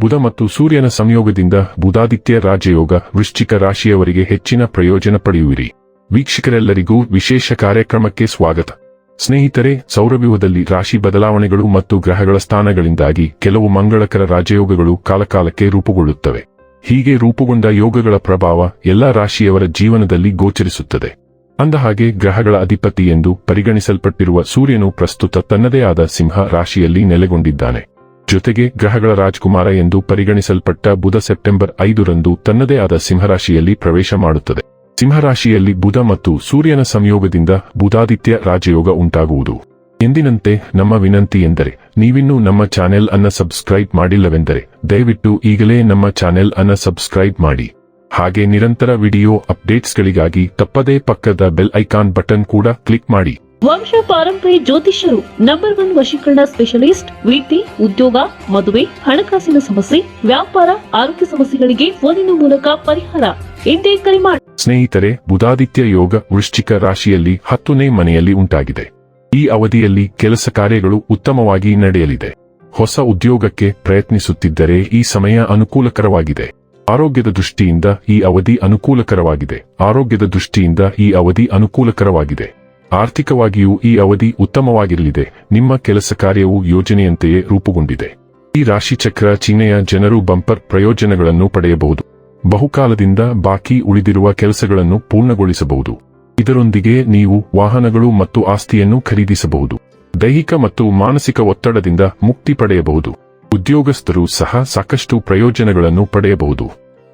ಬುಧ ಮತ್ತು ಸೂರ್ಯನ ಸಂಯೋಗದಿಂದ ಬುಧಾದಿತ್ಯ ರಾಜಯೋಗ ವೃಶ್ಚಿಕ ರಾಶಿಯವರಿಗೆ ಹೆಚ್ಚಿನ ಪ್ರಯೋಜನ ಪಡೆಯುವಿರಿ. ವೀಕ್ಷಕರೆಲ್ಲರಿಗೂ ವಿಶೇಷ ಕಾರ್ಯಕ್ರಮಕ್ಕೆ ಸ್ವಾಗತ. ಸ್ನೇಹಿತರೆ, ಸೌರವ್ಯೂಹದಲ್ಲಿ ರಾಶಿ ಬದಲಾವಣೆಗಳು ಮತ್ತು ಗ್ರಹಗಳ ಸ್ಥಾನಗಳಿಂದಾಗಿ ಕೆಲವು ಮಂಗಳಕರ ರಾಜಯೋಗಗಳು ಕಾಲಕಾಲಕ್ಕೆ ರೂಪುಗೊಳ್ಳುತ್ತವೆ. ಹೀಗೆ ರೂಪುಗೊಂಡ ಯೋಗಗಳ ಪ್ರಭಾವ ಎಲ್ಲಾ ರಾಶಿಯವರ ಜೀವನದಲ್ಲಿ ಗೋಚರಿಸುತ್ತದೆ. ಅಂದಹಾಗೆ, ಗ್ರಹಗಳ ಅಧಿಪತಿ ಎಂದು ಪರಿಗಣಿಸಲ್ಪಟ್ಟಿರುವ ಸೂರ್ಯನು ಪ್ರಸ್ತುತ ತನ್ನದೇ ಆದ ಸಿಂಹ ರಾಶಿಯಲ್ಲಿ ನೆಲೆಗೊಂಡಿದ್ದಾನೆ. ಜೊತೆಗೆ ಗ್ರಹಗಳ ರಾಜ್ಕುಮಾರ ಎಂದು ಪರಿಗಣಿಸಲ್ಪಟ್ಟ ಬುಧ ಸೆಪ್ಟೆಂಬರ್ ಐದರಂದು ತನ್ನದೇ ಆದ ಸಿಂಹರಾಶಿಯಲ್ಲಿ ಪ್ರವೇಶ ಮಾಡುತ್ತದೆ. ಸಿಂಹರಾಶಿಯಲ್ಲಿ ಬುಧ ಮತ್ತು ಸೂರ್ಯನ ಸಂಯೋಗದಿಂದ ಬುಧಾದಿತ್ಯ ರಾಜಯೋಗ ಉಂಟಾಗುವುದು. ಎಂದಿನಂತೆ ನಮ್ಮ ವಿನಂತಿ ಎಂದರೆ, ನೀವಿನ್ನೂ ನಮ್ಮ ಚಾನೆಲ್ ಅನ್ನ ಸಬ್ಸ್ಕ್ರೈಬ್ ಮಾಡಿಲ್ಲವೆಂದರೆ, ದಯವಿಟ್ಟು ಈಗಲೇ ನಮ್ಮ ಚಾನೆಲ್ ಅನ್ನ ಸಬ್ಸ್ಕ್ರೈಬ್ ಮಾಡಿ. ಹಾಗೆ ನಿರಂತರ ವಿಡಿಯೋ ಅಪ್ಡೇಟ್ಸ್ಗಳಿಗಾಗಿ ತಪ್ಪದೇ ಪಕ್ಕದ ಬೆಲ್ ಐಕಾನ್ ಬಟನ್ ಕೂಡ ಕ್ಲಿಕ್ ಮಾಡಿ. ವಂಶ ಪಾರಂಪರ್ಯ ಜ್ಯೋತಿಷ್ಯರು ನಂಬರ್ ಒನ್ ವಶೀಕರಣ ಸ್ಪೆಷಲಿಸ್ಟ್ ವಿದ್ಯೆ ಉದ್ಯೋಗ, ಮದುವೆ, ಹಣಕಾಸಿನ ಸಮಸ್ಯೆ, ವ್ಯಾಪಾರ, ಆರೋಗ್ಯ ಸಮಸ್ಯೆಗಳಿಗೆ ಫೋನಿನ ಮೂಲಕ ಪರಿಹಾರ. ಎಂದೇ ಕರೆ ಮಾಡಿ ಸ್ನೇಹಿತರೆ, ಬುಧಾದಿತ್ಯ ಯೋಗ ವೃಶ್ಚಿಕ ರಾಶಿಯಲ್ಲಿ ಹತ್ತನೇ ಮನೆಯಲ್ಲಿ ಉಂಟಾಗಿದೆ. ಈ ಅವಧಿಯಲ್ಲಿ ಕೆಲಸ ಕಾರ್ಯಗಳು ಉತ್ತಮವಾಗಿ ನಡೆಯಲಿದೆ. ಹೊಸ ಉದ್ಯೋಗಕ್ಕೆ ಪ್ರಯತ್ನಿಸುತ್ತಿದ್ದರೆ ಈ ಸಮಯ ಅನುಕೂಲಕರವಾಗಿದೆ. ಆರೋಗ್ಯದ ದೃಷ್ಟಿಯಿಂದ ಈ ಅವಧಿ ಅನುಕೂಲಕರವಾಗಿದೆ. ಆರೋಗ್ಯದ ದೃಷ್ಟಿಯಿಂದ ಈ ಅವಧಿ ಅನುಕೂಲಕರವಾಗಿದೆ. ಆರ್ಥಿಕವಾಗಿಯೂ ಈ ಅವಧಿ ಉತ್ತಮವಾಗಿರಲಿದೆ. ನಿಮ್ಮ ಕೆಲಸ ಕಾರ್ಯವು ಯೋಜನೆಯಂತೆಯೇ ರೂಪುಗೊಂಡಿದೆ. ಈ ರಾಶಿಚಕ್ರ ಚೀನೆಯ ಜನರು ಬಂಪರ್ ಪ್ರಯೋಜನಗಳನ್ನು ಪಡೆಯಬಹುದು. ಬಹುಕಾಲದಿಂದ ಬಾಕಿ ಉಳಿದಿರುವ ಕೆಲಸಗಳನ್ನು ಪೂರ್ಣಗೊಳಿಸಬಹುದು. ಇದರೊಂದಿಗೆ ನೀವು ವಾಹನಗಳು ಮತ್ತು ಆಸ್ತಿಯನ್ನು ಖರೀದಿಸಬಹುದು. ದೈಹಿಕ ಮತ್ತು ಮಾನಸಿಕ ಒತ್ತಡದಿಂದ ಮುಕ್ತಿ ಪಡೆಯಬಹುದು. ಉದ್ಯೋಗಸ್ಥರು ಸಹ ಸಾಕಷ್ಟು ಪ್ರಯೋಜನಗಳನ್ನು ಪಡೆಯಬಹುದು.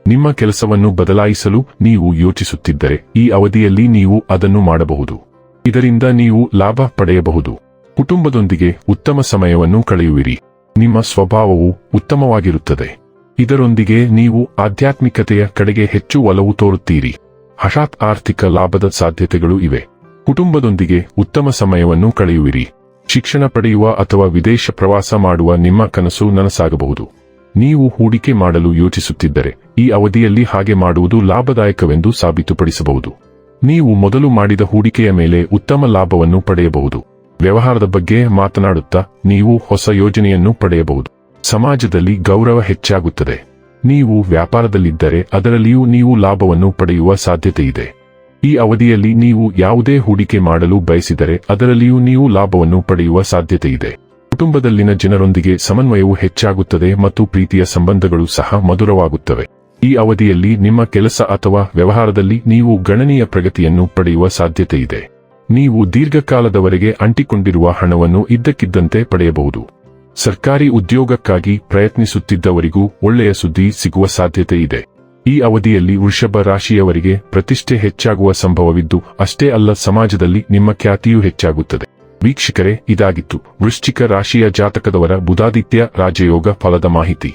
ನಿಮ್ಮ ಕೆಲಸವನ್ನು ಬದಲಾಯಿಸಲು ನೀವು ಯೋಚಿಸುತ್ತಿದ್ದರೆ ಈ ಅವಧಿಯಲ್ಲಿ ನೀವು ಅದನ್ನು ಮಾಡಬಹುದು. ಇದರಿಂದ ನೀವು ಲಾಭ ಪಡೆಯಬಹುದು. ಕುಟುಂಬದೊಂದಿಗೆ ಉತ್ತಮ ಸಮಯವನ್ನು ಕಳೆಯುವಿರಿ. ನಿಮ್ಮ ಸ್ವಭಾವವು ಉತ್ತಮವಾಗಿರುತ್ತದೆ. ಇದರೊಂದಿಗೆ ನೀವು ಆಧ್ಯಾತ್ಮಿಕತೆಯ ಕಡೆಗೆ ಹೆಚ್ಚು ಒಲವು ತೋರುತ್ತೀರಿ. ಹಠಾತ್ ಆರ್ಥಿಕ ಲಾಭದ ಸಾಧ್ಯತೆಗಳು ಇವೆ. ಕುಟುಂಬದೊಂದಿಗೆ ಉತ್ತಮ ಸಮಯವನ್ನು ಕಳೆಯುವಿರಿ. ಶಿಕ್ಷಣ ಪಡೆಯುವ ಅಥವಾ ವಿದೇಶ ಪ್ರವಾಸ ಮಾಡುವ ನಿಮ್ಮ ಕನಸು ನನಸಾಗಬಹುದು. ನೀವು ಹೂಡಿಕೆ ಮಾಡಲು ಯೋಚಿಸುತ್ತಿದ್ದರೆ ಈ ಅವಧಿಯಲ್ಲಿ ಹಾಗೆ ಮಾಡುವುದು ಲಾಭದಾಯಕವೆಂದು ಸಾಬೀತುಪಡಿಸಬಹುದು. ನೀವು ಮೊದಲು ಮಾಡಿದ ಹೂಡಿಕೆಯ ಮೇಲೆ ಉತ್ತಮ ಲಾಭವನ್ನು ಪಡೆಯಬಹುದು. ವ್ಯವಹಾರದ ಬಗ್ಗೆ ಮಾತನಾಡುತ್ತಾ ನೀವು ಹೊಸ ಯೋಜನೆಯನ್ನು ಪಡೆಯಬಹುದು. ಸಮಾಜದಲ್ಲಿ ಗೌರವ ಹೆಚ್ಚಾಗುತ್ತದೆ. ನೀವು ವ್ಯಾಪಾರದಲ್ಲಿದ್ದರೆ ಅದರಲ್ಲಿಯೂ ನೀವು ಲಾಭವನ್ನು ಪಡೆಯುವ ಸಾಧ್ಯತೆ ಇದೆ ಈ ಅವಧಿಯಲ್ಲಿ ನೀವು ಯಾವುದೇ ಹೂಡಿಕೆ ಮಾಡಲು ಬಯಸಿದರೆ ಅದರಲ್ಲಿಯೂ ನೀವು ಲಾಭವನ್ನು ಪಡೆಯುವ ಸಾಧ್ಯತೆ ಇದೆ ಕುಟುಂಬದಲ್ಲಿನ ಜನರೊಂದಿಗೆ ಸಮನ್ವಯವು ಹೆಚ್ಚಾಗುತ್ತದೆ ಮತ್ತು ಪ್ರೀತಿಯ ಸಂಬಂಧಗಳು ಸಹ ಮಧುರವಾಗುತ್ತವೆ. ಈ ಅವಧಿಯಲ್ಲಿ ನಿಮ್ಮ ಕೆಲಸ ಅಥವಾ ವ್ಯವಹಾರದಲ್ಲಿ ನೀವು ಗಣನೀಯ ಪ್ರಗತಿಯನ್ನು ಪಡೆಯುವ ಸಾಧ್ಯತೆ ಇದೆ ನೀವು ದೀರ್ಘಕಾಲದವರೆಗೆ ಅಂಟಿಕೊಂಡಿರುವ ಹಣವನ್ನು ಇದ್ದಕ್ಕಿದ್ದಂತೆ ಪಡೆಯಬಹುದು. ಸರ್ಕಾರಿ ಉದ್ಯೋಗಕ್ಕಾಗಿ ಪ್ರಯತ್ನಿಸುತ್ತಿದ್ದವರಿಗೂ ಒಳ್ಳೆಯ ಸುದ್ದಿ ಸಿಗುವ ಸಾಧ್ಯತೆ ಇದೆ ಈ ಅವಧಿಯಲ್ಲಿ ವೃಷಭ ರಾಶಿಯವರಿಗೆ ಪ್ರತಿಷ್ಠೆ ಹೆಚ್ಚಾಗುವ ಸಂಭವವಿದ್ದು, ಅಷ್ಟೇ ಅಲ್ಲ ಸಮಾಜದಲ್ಲಿ ನಿಮ್ಮ ಖ್ಯಾತಿಯೂ ಹೆಚ್ಚಾಗುತ್ತದೆ. ವೀಕ್ಷಕರೇ, ಇದಾಗಿತ್ತು ವೃಶ್ಚಿಕ ರಾಶಿಯ ಜಾತಕದವರ ಬುಧಾದಿತ್ಯ ರಾಜಯೋಗ ಫಲದ ಮಾಹಿತಿ.